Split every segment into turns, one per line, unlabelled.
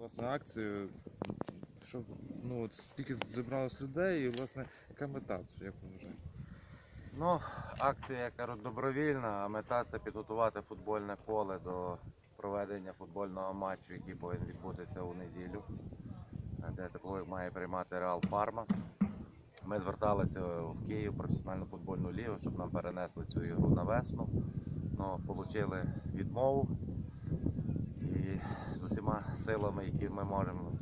власне акцію, щоб ну от скільки зібралось людей, і власне яка мета, як ви вважаєте?
Ну, акція, як кажуть, добровільна, а мета це підготувати футбольне поле до проведення футбольного матчу, який повинен відбутися у неділю, де такого має приймати Реал Парма. Ми зверталися в Київ професіональну футбольну лігу, щоб нам перенесли цю ігру на весну. Ну, отримали відмову. Силами, які ми можемо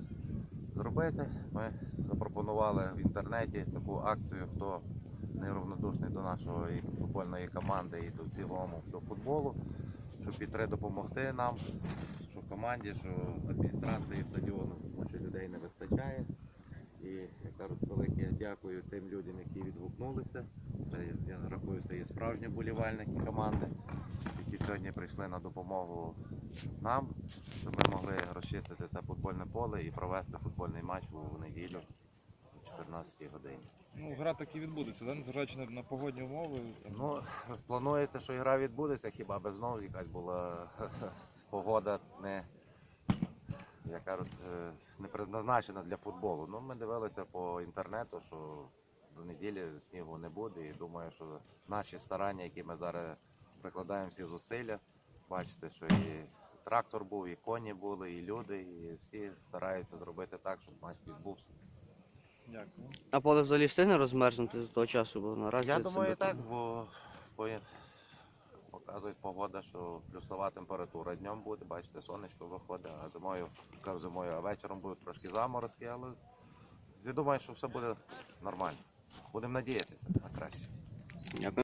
зробити, ми запропонували в інтернеті таку акцію, хто неравнодушний до нашої футбольної команди і до цілому до футболу, щоб підтри допомогти нам, що команді, що адміністрації стадіону, тому що людей не вистачає. І я кажу, велике дякую тим людям, які відгукнулися. Я рахую, це є справжні болівальники команди, які сьогодні прийшли на допомогу нам, щоб ми могли розчистити це футбольне поле і провести футбольний матч у неділю о 14 годині.
Ну, гра так і відбудеться, да? незважаючи на, на погодні умови. Там,
Ну, планується, що гра відбудеться, хіба би знову якась була погода не, як кажуть, е, не предназначена для футболу. Ну, ми дивилися по інтернету, що до неділі снігу не буде. І думаю, що наші старання, які ми зараз прикладаємо всі зусилля, бачите, що і трактор був, і коні були, і люди, і всі стараються зробити так, щоб матч відбувся.
Дякую.
А поле взагалі встигне розмерзнути з того часу, бо наразі
Я
це
думаю, так, бо, бо показує погода, що плюсова температура днем буде, бачите, сонечко виходить, а зимою, кажу зимою, а вечором будуть трошки заморозки, але я думаю, що все буде нормально. Будемо надіятися на краще.
Дякую.